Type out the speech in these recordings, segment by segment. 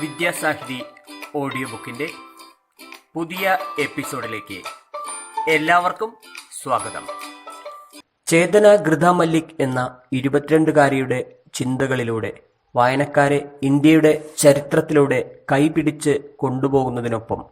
Vidyasahithi audio ബുക്കിന്റെ പുതിയ എപ്പിസോഡിലേക്ക് എല്ലാവർക്കും സ്വാഗതം. ചേതന ഗൃത മല്ലിക് എന്ന ഇരുപത്തിരണ്ടുകാരിയുടെ ചിന്തകളിലൂടെ വായനക്കാരെ ഇന്ത്യയുടെ ചരിത്രത്തിലൂടെ കൈപിടിച്ച് കൊണ്ടുപോകുന്നതിനൊപ്പം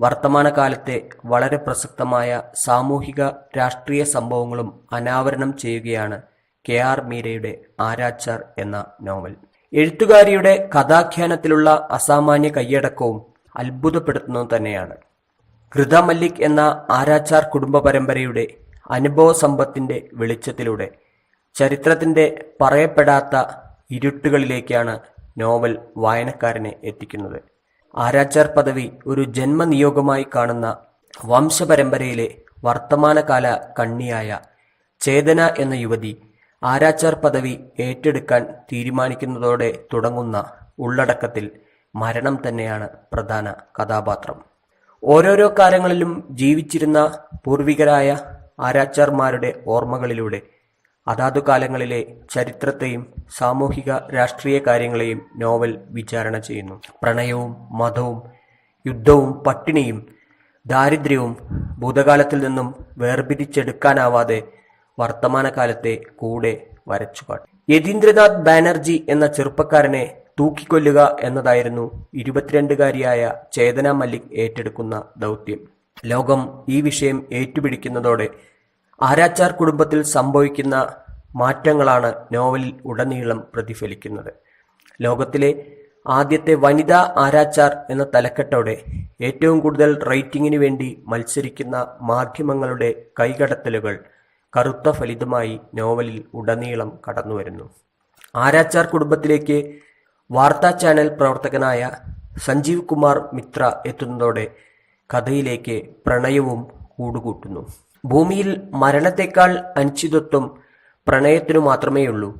വർത്തമാനകാലത്തെ വളരെ പ്രസക്തമായ സാമൂഹിക രാഷ്ട്രീയ സംഭവങ്ങളും അനാവരണം ചെയ്യുകയാണ് കെ ആർ മീരയുടെ ആരാച്ചാർ എന്ന നോവൽ. എഴുത്തുകാരിയുടെ കഥാഖ്യാനത്തിലുള്ള അസാമാന്യ കൈയടക്കവും അത്ഭുതപ്പെടുത്തുന്നത് തന്നെയാണ്. ഘൃത മല്ലിക് എന്ന ആരാച്ചാർ കുടുംബ പരമ്പരയുടെ അനുഭവ സമ്പത്തിന്റെ വെളിച്ചത്തിലൂടെ ചരിത്രത്തിന്റെ പറയപ്പെടാത്ത ഇരുട്ടുകളിലേക്കാണ് നോവൽ വായനക്കാരനെ എത്തിക്കുന്നത്. ആരാച്ചാർ പദവി ഒരു ജന്മനിയോഗമായി കാണുന്ന വംശപരമ്പരയിലെ വർത്തമാനകാല കണ്ണിയായ ചേതന എന്ന യുവതി ആരാച്ചാർ പദവി ഏറ്റെടുക്കാൻ തീരുമാനിക്കുന്നതോടെ തുടങ്ങുന്ന ഉള്ളടക്കത്തിൽ മരണം തന്നെയാണ് പ്രധാന കഥാപാത്രം. ഓരോരോ കാലങ്ങളിലും ജീവിച്ചിരുന്ന പൂർവികരായ ആരാച്ചാർമാരുടെ ഓർമ്മകളിലൂടെ അതാതു കാലങ്ങളിലെ ചരിത്രത്തെയും സാമൂഹിക രാഷ്ട്രീയ കാര്യങ്ങളെയും നോവൽ വിചാരണ ചെയ്യുന്നു. പ്രണയവും മതവും യുദ്ധവും പട്ടിണിയും ദാരിദ്ര്യവും ഭൂതകാലത്തിൽ നിന്നും വേർപിരിച്ചെടുക്കാനാവാതെ വർത്തമാനകാലത്തെ കൂടെ വരച്ചുകാട്ടും. യതീന്ദ്രനാഥ് ബാനർജി എന്ന ചെറുപ്പക്കാരനെ തൂക്കിക്കൊല്ലുക എന്നതായിരുന്നു ഇരുപത്തിരണ്ടുകാരിയായ ചേതന മല്ലിക് ഏറ്റെടുക്കുന്ന ദൗത്യം. ലോകം ഈ വിഷയം ഏറ്റുപിടിക്കുന്നതോടെ ആരാച്ചാർ കുടുംബത്തിൽ സംഭവിക്കുന്ന മാറ്റങ്ങളാണ് നോവലിൽ ഉടനീളം പ്രതിഫലിക്കുന്നത്. ലോകത്തിലെ ആദ്യത്തെ വനിതാ ആരാച്ചാർ എന്ന തലക്കെട്ടോടെ ഏറ്റവും കൂടുതൽ റേറ്റിംഗിന് വേണ്ടി മത്സരിക്കുന്ന മാധ്യമങ്ങളുടെ കൈകടത്തലുകൾ കറുത്ത ഫലിതമായി നോവലിൽ ഉടനീളം കടന്നുവരുന്നു. ആരാച്ചാർ കുടുംബത്തിലേക്ക് വാർത്താ ചാനൽ പ്രവർത്തകനായ സഞ്ജീവ് കുമാർ മിത്ര എത്തുന്നതോടെ കഥയിലേക്ക് പ്രണയവും കൂടുകൂട്ടുന്നു. ഭൂമിയിൽ മരണത്തെക്കാൾ അനിശ്ചിതത്വം പ്രണയത്തിനു മാത്രമേയുള്ളൂ.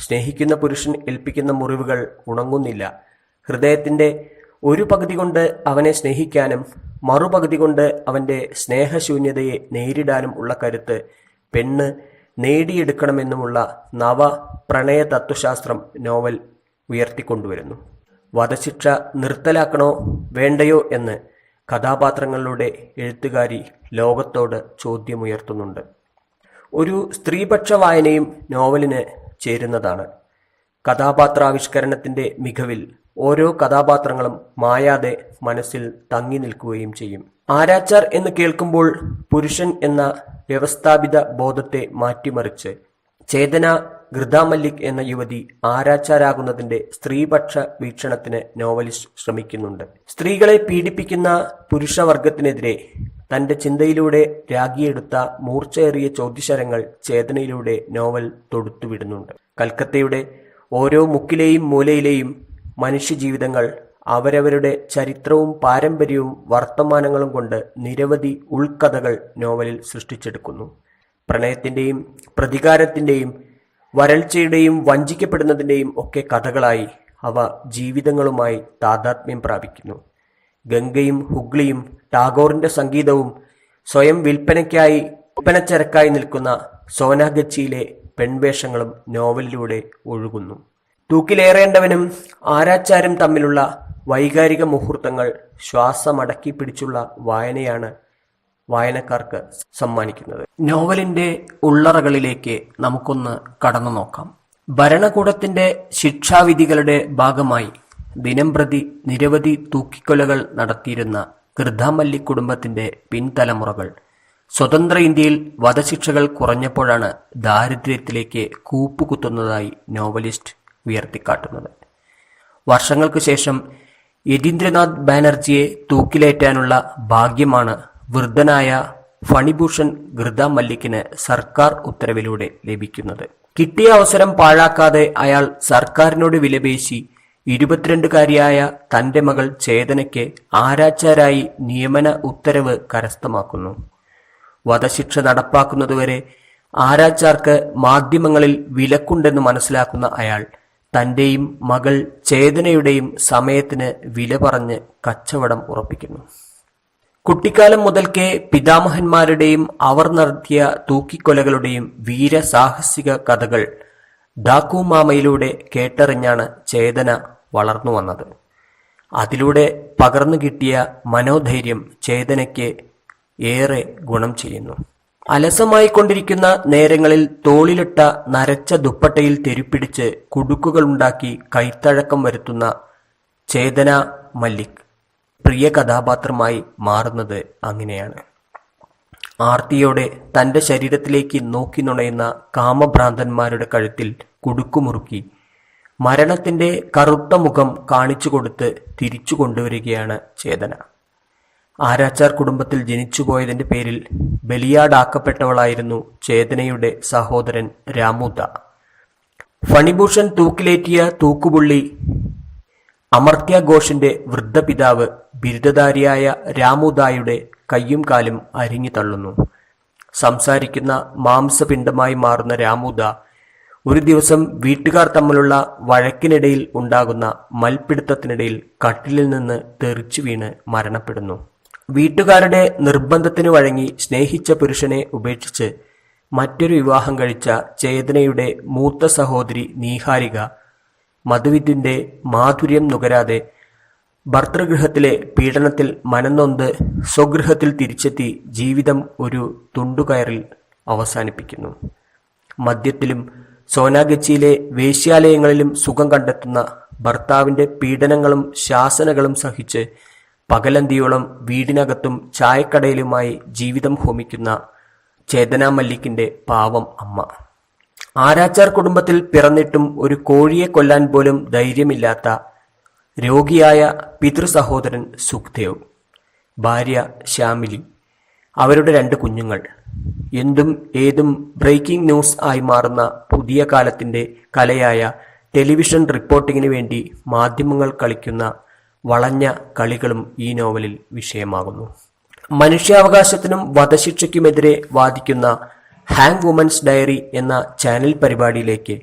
സ്നേഹിക്കുന്ന പുരുഷൻ ഏൽപ്പിക്കുന്ന മുറിവുകൾ ഉണങ്ങുന്നില്ല. ഹൃദയത്തിന്റെ ഒരു പകുതി കൊണ്ട് അവനെ സ്നേഹിക്കാനും മറുപകുതി കൊണ്ട് അവന്റെ സ്നേഹശൂന്യതയെ നേരിടാനും ഉള്ള കരുത്ത് പെണ്ണ് നേടിയെടുക്കണമെന്നുമുള്ള നവ പ്രണയ തത്വശാസ്ത്രം നോവൽ ഉയർത്തിക്കൊണ്ടുവരുന്നു. വധശിക്ഷ നിർത്തലാക്കണോ വേണ്ടയോ എന്ന് കഥാപാത്രങ്ങളിലൂടെ എഴുത്തുകാരി ലോകത്തോട് ചോദ്യമുയർത്തുന്നുണ്ട്. ഒരു സ്ത്രീപക്ഷ വായനയും നോവലിന് ചേരുന്നതാണ്. കഥാപാത്രാവിഷ്കരണത്തിന്റെ മികവിൽ ഓരോ കഥാപാത്രങ്ങളും മായാതെ മനസ്സിൽ തങ്ങി നിൽക്കുകയും ചെയ്യും. ആരാച്ചാർ എന്ന് കേൾക്കുമ്പോൾ പുരുഷൻ എന്ന വ്യവസ്ഥാപിത ബോധത്തെ മാറ്റിമറിച്ച് ചേതന ഗൃത മല്ലിക് എന്ന യുവതി ആരാച്ചാരാകുന്നതിന്റെ സ്ത്രീപക്ഷ വീക്ഷണത്തിന് നോവലിസ്റ്റ് ശ്രമിക്കുന്നുണ്ട്. സ്ത്രീകളെ പീഡിപ്പിക്കുന്ന പുരുഷവർഗത്തിനെതിരെ തന്റെ ചിന്തയിലൂടെ രാഗിയെടുത്ത മൂർച്ചയേറിയ ചോദ്യശരങ്ങൾ ചേതനയിലൂടെ നോവൽ തൊടുത്തുവിടുന്നുണ്ട്. കൽക്കത്തയുടെ ഓരോ മുക്കിലെയും മൂലയിലെയും മനുഷ്യജീവിതങ്ങൾ അവരവരുടെ ചരിത്രവും പാരമ്പര്യവും വർത്തമാനങ്ങളും കൊണ്ട് നിരവധി ഉൾക്കഥകൾ നോവലിൽ സൃഷ്ടിച്ചെടുക്കുന്നു. പ്രണയത്തിന്റെയും പ്രതികാരത്തിന്റെയും വരൾച്ചയുടെയും വഞ്ചിക്കപ്പെടുന്നതിന്റെയും ഒക്കെ കഥകളായി അവ ജീവിതങ്ങളുമായി താതാത്മ്യം പ്രാപിക്കുന്നു. ഗംഗയും ഹുഗ്ലിയും ടാഗോറിന്റെ സംഗീതവും സ്വയം വിൽപ്പനയ്ക്കായി വിൽപ്പനച്ചരക്കായി നിൽക്കുന്ന സോനാഗച്ചിയിലെ പെൺവേഷങ്ങളും നോവലിലൂടെ ഒഴുകുന്നു. തൂക്കിലേറേണ്ടവനും ആരാച്ചാരും തമ്മിലുള്ള വൈകാരിക മുഹൂർത്തങ്ങൾ ശ്വാസമടക്കി പിടിച്ചുള്ള വായനയാണ് വായനക്കാർക്ക് സമ്മാനിക്കുന്നത്. നോവലിന്റെ ഉള്ളറകളിലേക്ക് നമുക്കൊന്ന് കടന്നു നോക്കാം. ഭരണകൂടത്തിന്റെ ശിക്ഷാവിധികളുടെ ഭാഗമായി ദിനംപ്രതി നിരവധി തൂക്കിക്കൊലകൾ നടത്തിയിരുന്ന കൃതാമല്ലി കുടുംബത്തിന്റെ പിൻതലമുറകൾ സ്വതന്ത്ര ഇന്ത്യയിൽ വധശിക്ഷകൾ കുറഞ്ഞപ്പോഴാണ് ദാരിദ്ര്യത്തിലേക്ക് കൂപ്പുകുത്തുന്നതായി നോവലിസ്റ്റ് ഉയർത്തിക്കാട്ടുന്നത്. വർഷങ്ങൾക്ക് ശേഷം യതീന്ദ്രനാഥ് ബാനർജിയെ തൂക്കിലേറ്റാനുള്ള ഭാഗ്യമാണ് വൃദ്ധനായ ഫണിഭൂഷൺ ഗൃത മല്ലിക്കിന് സർക്കാർ ഉത്തരവിലൂടെ ലഭിക്കുന്നത്. കിട്ടിയ അവസരം പാഴാക്കാതെ അയാൾ സർക്കാരിനോട് വിലപേശി ഇരുപത്തിരണ്ടുകാരിയായ തന്റെ മകൾ ചേതനയ്ക്ക് ആരാച്ചാരായി നിയമന ഉത്തരവ് കരസ്ഥമാക്കുന്നു. വധശിക്ഷ നടപ്പാക്കുന്നതുവരെ ആരാച്ചാർക്ക് മാധ്യമങ്ങളിൽ വിലക്കുണ്ടെന്ന് മനസ്സിലാക്കുന്ന അയാൾ തന്റെയും മകൾ ചേതനയുടെയും സമയത്തിന് വില പറഞ്ഞ് കച്ചവടം ഉറപ്പിക്കുന്നു. കുട്ടിക്കാലം മുതൽക്കേ പിതാമഹന്മാരുടെയും അവർ നടത്തിയ തൂക്കിക്കൊലകളുടെയും വീരസാഹസിക കഥകൾ ഡാക്കു മാമയിലൂടെ കേട്ടറിഞ്ഞാണ് ചേതന വളർന്നു വന്നത്. അതിലൂടെ പകർന്നു കിട്ടിയ മനോധൈര്യം ചേതനയ്ക്ക് ഏറെ ഗുണം ചെയ്യുന്നു. അലസമായി കൊണ്ടിരിക്കുന്ന നേരങ്ങളിൽ തോളിലിട്ട നരച്ച ദുപ്പട്ടയിൽ തെരുപ്പിടിച്ച് കുടുക്കുകളുണ്ടാക്കി കൈത്തഴക്കം വരുത്തുന്ന ചേതന മല്ലിക്. പ്രിയ കഥാപാത്രമായി മാറുന്നത് അങ്ങനെയാണ്. ആർത്തിയോടെ തന്റെ ശരീരത്തിലേക്ക് നോക്കി നുണയുന്ന കാമഭ്രാന്തന്മാരുടെ കഴുത്തിൽ കുടുക്കുമുറുക്കി മരണത്തിന്റെ കറുത്ത മുഖം കാണിച്ചു കൊടുത്ത് തിരിച്ചു കൊണ്ടുവരികയാണ് ചേതന. ആരാച്ചാർ കുടുംബത്തിൽ ജനിച്ചുപോയതിന്റെ പേരിൽ ബലിയാടാക്കപ്പെട്ടവളായിരുന്നു ചേതനയുടെ സഹോദരൻ രാമൂത്ത ഫണിഭൂഷൺ തൂക്കിലേറ്റിയ തൂക്കുപുള്ളി അമർത്യ ഘോഷിന്റെ വൃദ്ധപിതാവ് ബിരുദധാരിയായ രാമുദായുടെ കയ്യും കാലും അരിഞ്ഞു തള്ളുന്നു. സംസാരിക്കുന്ന മാംസപിണ്ഡമായി മാറുന്ന രാമുദ ഒരു ദിവസം വീട്ടുകാർ തമ്മിലുള്ള വഴക്കിനിടയിൽ ഉണ്ടാകുന്ന മൽപിടുത്തത്തിനിടയിൽ കട്ടിലിൽ നിന്ന് തെറിച്ചു വീണ് മരണപ്പെടുന്നു. വീട്ടുകാരുടെ നിർബന്ധത്തിന് വഴങ്ങി സ്നേഹിച്ച പുരുഷനെ ഉപേക്ഷിച്ച് മറ്റൊരു വിവാഹം കഴിച്ച ചേതനയുടെ മൂത്ത സഹോദരി നീഹാരിക മധുവിദ്യന്റെ മാധുര്യം നുകരാതെ ഭർത്തൃഗൃഹത്തിലെ പീഡനത്തിൽ മനന്നൊന്ത് സ്വഗൃഹത്തിൽ തിരിച്ചെത്തി ജീവിതം ഒരു തുണ്ടുകയറിൽ അവസാനിപ്പിക്കുന്നു. മദ്യത്തിലും സോനാഗച്ചിയിലെ വേശ്യാലയങ്ങളിലും സുഖം കണ്ടെത്തുന്ന ഭർത്താവിന്റെ പീഡനങ്ങളും ശാസനകളും സഹിച്ച് പകലന്തിയോളം വീടിനകത്തും ചായക്കടയിലുമായി ജീവിതം ഹോമിക്കുന്ന ചേതന മല്ലിക്കിന്റെ പാവം അമ്മ. ആരാച്ചാർ കുടുംബത്തിൽ പിറന്നിട്ടും ഒരു കോഴിയെ കൊല്ലാൻ പോലും ധൈര്യമില്ലാത്ത രോഗിയായ പിതൃ സഹോദരൻ സുഖ്ദേവ് ഭാര്യ ശ്യാമിലി അവരുടെ രണ്ട് കുഞ്ഞുങ്ങൾ. എന്തും ഏതും ബ്രേക്കിംഗ് ന്യൂസ് ആയി മാറുന്ന പുതിയ കാലത്തിന്റെ കലയായ ടെലിവിഷൻ റിപ്പോർട്ടിങ്ങിന് വേണ്ടി മാധ്യമങ്ങൾ കളിക്കുന്ന വളഞ്ഞ കളികളും ഈ നോവലിൽ വിഷയമാകുന്നു. മനുഷ്യാവകാശത്തിനും വധശിക്ഷയ്ക്കുമെതിരെ വാദിക്കുന്ന ഹാങ് വുമൻസ് ഡയറി എന്ന ചാനൽ പരിപാടിയിലേക്ക്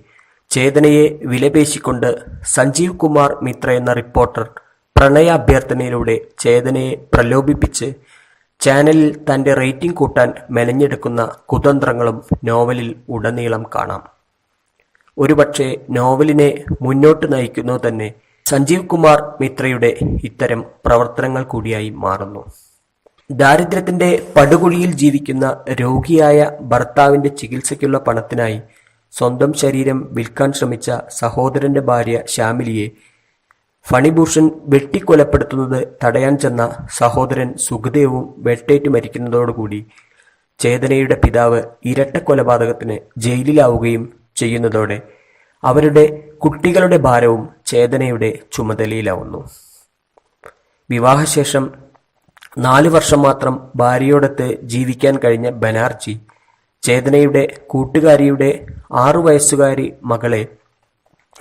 ചേതനയെ വിലപേശിക്കൊണ്ട് സഞ്ജീവ് കുമാർ മിത്ര എന്ന റിപ്പോർട്ടർ പ്രണയാഭ്യർത്ഥനയിലൂടെ ചേതനയെ പ്രലോഭിപ്പിച്ച് ചാനലിൽ തന്റെ റേറ്റിംഗ് കൂട്ടാൻ മെനഞ്ഞെടുക്കുന്ന കുതന്ത്രങ്ങളും നോവലിൽ ഉടനീളം കാണാം. ഒരുപക്ഷെ നോവലിനെ മുന്നോട്ട് നയിക്കുന്നു തന്നെ സഞ്ജീവ് കുമാർ മിത്രയുടെ ഇത്തരം പ്രവർത്തനങ്ങൾ കൂടിയായി മാറുന്നു. ദാരിദ്ര്യത്തിന്റെ പടുകുഴിയിൽ ജീവിക്കുന്ന രോഗിയായ ഭർത്താവിന്റെ ചികിത്സയ്ക്കുള്ള പണത്തിനായി സ്വന്തം ശരീരം വിൽക്കാൻ ശ്രമിച്ച സഹോദരന്റെ ഭാര്യ ശ്യാമിലിയെ ഫണിഭൂഷൺ വെട്ടിക്കൊലപ്പെടുത്തുന്നത് തടയാൻ ചെന്ന സഹോദരൻ സുഖദേവും വെട്ടേറ്റു മരിക്കുന്നതോടുകൂടി ചേതനയുടെ പിതാവ് ഇരട്ട കൊലപാതകത്തിന് ജയിലിലാവുകയും ചെയ്യുന്നതോടെ അവരുടെ കുട്ടികളുടെ ഭാരവും ചേതനയുടെ ചുമതലയിലാവുന്നു. വിവാഹശേഷം നാലു വർഷം മാത്രം ഭാര്യയോടൊത്ത് ജീവിക്കാൻ കഴിഞ്ഞ ബനാർജി ചേതനയുടെ കൂട്ടുകാരിയുടെ ആറു വയസ്സുകാരി മകളെ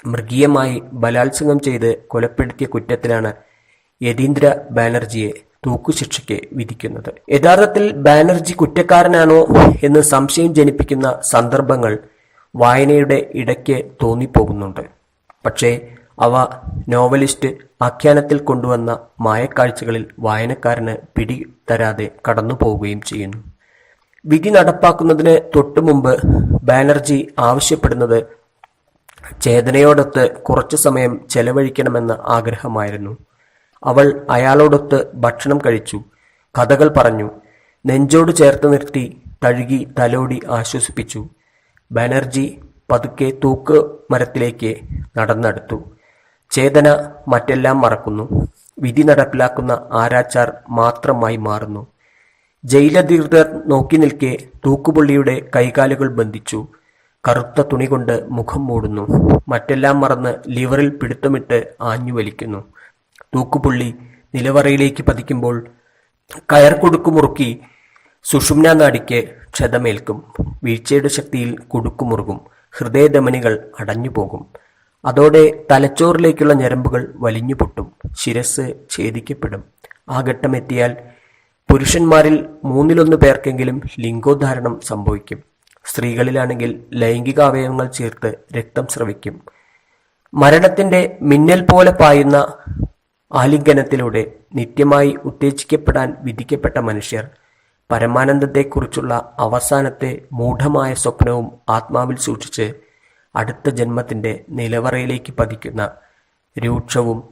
മൃഗീയമായി ബലാത്സംഗം ചെയ്ത് കൊലപ്പെടുത്തിയ കുറ്റത്തിലാണ് യതീന്ദ്ര ബാനർജിയെ തൂക്കുശിക്ഷയ്ക്ക് വിധിക്കുന്നത്. യഥാർത്ഥത്തിൽ ബാനർജി കുറ്റക്കാരനാണോ എന്ന് സംശയം ജനിപ്പിക്കുന്ന സന്ദർഭങ്ങൾ വായനയുടെ ഇടയ്ക്ക് തോന്നിപ്പോകുന്നുണ്ട്. പക്ഷേ അവ നോവലിസ്റ്റ് ആഖ്യാനത്തിൽ കൊണ്ടുവന്ന മായക്കാഴ്ചകളിൽ വായനക്കാരന് പിടിതരാതെ കടന്നു പോവുകയും ചെയ്യുന്നു. വിധി നടപ്പാക്കുന്നതിന് തൊട്ടുമുമ്പ് ബാനർജി ആവശ്യപ്പെടുന്നത് ചേതനയോടൊത്ത് കുറച്ചു സമയം ചെലവഴിക്കണമെന്ന ആഗ്രഹമായിരുന്നു. അവൾ അയാളോടൊത്ത് ഭക്ഷണം കഴിച്ചു. കഥകൾ പറഞ്ഞു. നെഞ്ചോട് ചേർത്ത് നിർത്തി തഴുകി തലോടി ആശ്വസിപ്പിച്ചു. ബാനർജി പതുക്കെ തൂക്ക് മരത്തിലേക്ക് നടന്നെടുത്തു. ചേതന മറ്റെല്ലാം മറക്കുന്നു. വിധി നടപ്പിലാക്കുന്ന ആരാച്ചാർ മാത്രമായി മാറുന്നു. ജയിലധികൃതർ നോക്കി നിൽക്കെ തൂക്കുപുള്ളിയുടെ കൈകാലുകൾ ബന്ധിച്ചു. കറുത്ത തുണി കൊണ്ട് മുഖം മൂടുന്നു. മറ്റെല്ലാം മറന്ന് ലിവറിൽ പിടുത്തമിട്ട് ആഞ്ഞു വലിക്കുന്നു. തൂക്കുപുള്ളി നിലവറയിലേക്ക് പതിക്കുമ്പോൾ കയർ മുറുക്കി സുഷുമ്ന നാടിക്ക് ക്ഷതമേൽക്കും. വീഴ്ചയുടെ ശക്തിയിൽ കുടുക്കുമുറുകും ഹൃദയധമനികൾ അടഞ്ഞുപോകും. അതോടെ തലച്ചോറിലേക്കുള്ള ഞരമ്പുകൾ വലിഞ്ഞു പൊട്ടും. ശിരസ് ഛേദിക്കപ്പെടും. ആ ഘട്ടമെത്തിയാൽ പുരുഷന്മാരിൽ മൂന്നിലൊന്ന് പേർക്കെങ്കിലും ലിംഗോദ്ധാരണം സംഭവിക്കും. സ്ത്രീകളിലാണെങ്കിൽ ലൈംഗിക അവയവങ്ങൾ ചേർത്ത് രക്തം സ്രവിക്കും. മരണത്തിന്റെ മിന്നൽ പോലെ പായുന്ന ആലിംഗനത്തിലൂടെ നിത്യമായി ഉത്തേജിക്കപ്പെടാൻ വിധിക്കപ്പെട്ട മനുഷ്യർ പരമാനന്ദത്തെക്കുറിച്ചുള്ള അവസാനത്തെ മൂഢമായ സ്വപ്നവും ആത്മാവിൽ സൂക്ഷിച്ച് അടുത്ത ജന്മത്തിന്റെ നിലവറയിലേക്ക് പതിക്കുന്ന രൂക്ഷവും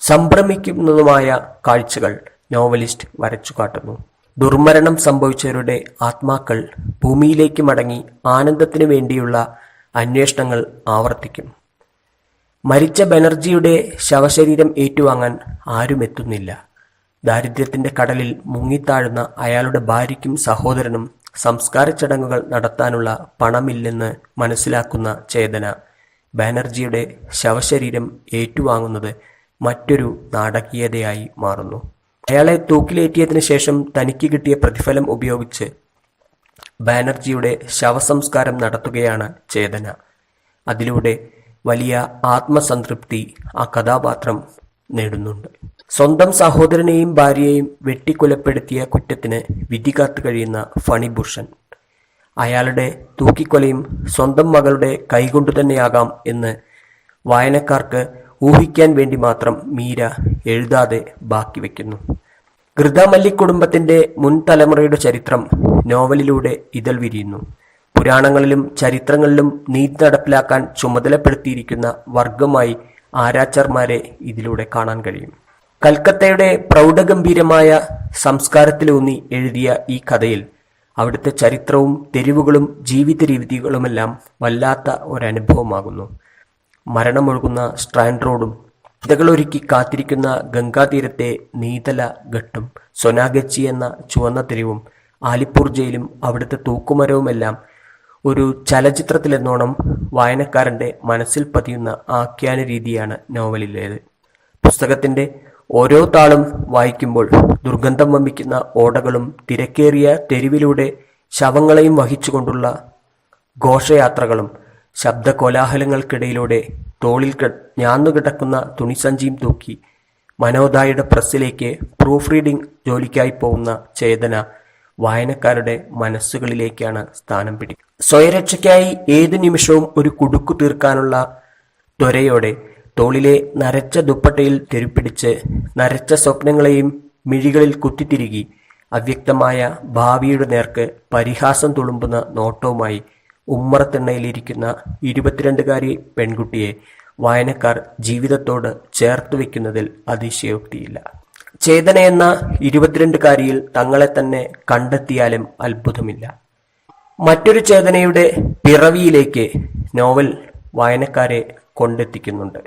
സംഭ്രമിക്കുന്നതുമായ കാഴ്ചകൾ നോവലിസ്റ്റ് വരച്ചു കാട്ടുന്നു. ദുർമരണം സംഭവിച്ചവരുടെ ആത്മാക്കൾ ഭൂമിയിലേക്ക് മടങ്ങി ആനന്ദത്തിനു വേണ്ടിയുള്ള അന്വേഷണങ്ങൾ ആവർത്തിക്കും. മരിച്ച ബനർജിയുടെ ശവശരീരം ഏറ്റുവാങ്ങാൻ ആരും എത്തുന്നില്ല. ദാരിദ്ര്യത്തിന്റെ കടലിൽ മുങ്ങിത്താഴുന്ന അയാളുടെ ഭാര്യയ്ക്കും സഹോദരനും സംസ്കാര ചടങ്ങുകൾ നടത്താനുള്ള പണമില്ലെന്ന് മനസ്സിലാക്കുന്ന ചേതന. ബാനർജിയുടെ ശവശരീരം ഏറ്റുവാങ്ങുന്നത് മറ്റൊരു നാടകീയതയായി മാറുന്നു. അയാളെ തൂക്കിലേറ്റിയതിനു ശേഷം തനിക്ക് കിട്ടിയ പ്രതിഫലം ഉപയോഗിച്ച് ബാനർജിയുടെ ശവസംസ്കാരം നടത്തുകയാണ് ചേതന. അതിലൂടെ വലിയ ആത്മസംതൃപ്തി ആ കഥാപാത്രം നേടുന്നുണ്ട്. സ്വന്തം സഹോദരനെയും ഭാര്യയെയും വെട്ടിക്കൊലപ്പെടുത്തിയ കുറ്റത്തിന് വിധി കാത്തു കഴിയുന്ന ഫണിഭൂഷൺ. അയാളുടെ തൂക്കിക്കൊലയും സ്വന്തം മകളുടെ കൈകൊണ്ടു തന്നെയാകാം എന്ന് വായനക്കാർക്ക് ഊഹിക്കാൻ വേണ്ടി മാത്രം മീര എഴുതാതെ ബാക്കി വയ്ക്കുന്നു. ഗൃതമല്ലി കുടുംബത്തിന്റെ മുൻ തലമുറയുടെ ചരിത്രം നോവലിലൂടെ ഇതൾ വിരിയുന്നു. പുരാണങ്ങളിലും ചരിത്രങ്ങളിലും നീതി നടപ്പിലാക്കാൻ ചുമതലപ്പെടുത്തിയിരിക്കുന്ന വർഗമായി ആരാച്ചർമാരെ ഇതിലൂടെ കാണാൻ കഴിയും. കൽക്കത്തയുടെ പ്രൗഢഗംഭീരമായ സംസ്കാരത്തിലൂന്നി എഴുതിയ ഈ കഥയിൽ അവിടുത്തെ ചരിത്രവും തെരുവുകളും ജീവിത രീതികളുമെല്ലാം വല്ലാത്ത ഒരനുഭവമാകുന്നു. മരണമൊഴുകുന്ന സ്ട്രാൻഡ് റോഡും ഇതകളൊരുക്കി കാത്തിരിക്കുന്ന ഗംഗാതീരത്തെ നീതല ഘട്ടും സൊനാഗച്ചി എന്ന ചുവന്ന തെരുവും ആലിപ്പൂർ ജയിലും അവിടുത്തെ തൂക്കുമരവുമെല്ലാം ഒരു ചലച്ചിത്രത്തിലെന്നോണം വായനക്കാരന്റെ മനസ്സിൽ പതിയുന്ന ആഖ്യാന രീതിയാണ് നോവലിലേത്. പുസ്തകത്തിന്റെ ഓരോ താളും വായിക്കുമ്പോൾ ദുർഗന്ധം വമിക്കുന്ന ഓടകളും തിരക്കേറിയ തെരുവിലൂടെ ശവങ്ങളെയും വഹിച്ചുകൊണ്ടുള്ള ഘോഷയാത്രകളും ശബ്ദകോലാഹലങ്ങൾക്കിടയിലൂടെ തോളിൽ ഞാന്നു ഞാന്നുകിടക്കുന്ന തുണിസഞ്ചിയും തൂക്കി മനോദായുടെ പ്രസ്സിലേക്ക് പ്രൂഫ് റീഡിംഗ് ജോലിക്കായി പോകുന്ന ചേതന വായനക്കാരുടെ മനസ്സുകളിലേക്കാണ് സ്ഥാനം പിടിക്കുന്നത് സ്വയരക്ഷയ്ക്കായി ഏതു നിമിഷവും ഒരു കുടുക്കു തീർക്കാനുള്ള ത്വരയോടെ തോളിലെ നരച്ച ദുപ്പട്ടയിൽ തെരുപ്പിടിച്ച് നരച്ച സ്വപ്നങ്ങളെയും മിഴികളിൽ കുത്തിത്തിരുകി അവ്യക്തമായ ഭാവിയുടെ നേർക്ക് പരിഹാസം തുളുമ്പുന്ന നോട്ടവുമായി ഉമ്മറത്തിണ്ണയിലിരിക്കുന്ന ഇരുപത്തിരണ്ടുകാരി പെൺകുട്ടിയെ വായനക്കാർ ജീവിതത്തോട് ചേർത്ത് വയ്ക്കുന്നതിൽ അതിശയോക്തിയില്ല. ചേതന എന്ന ഇരുപത്തിരണ്ടുകാരിയിൽ തങ്ങളെ തന്നെ കണ്ടെത്തിയാലും അത്ഭുതമില്ല. മറ്റൊരു ചേതനയുടെ പിറവിയിലേക്ക് നോവൽ വായനക്കാരെ കൊണ്ടെത്തിക്കുന്നുണ്ട്.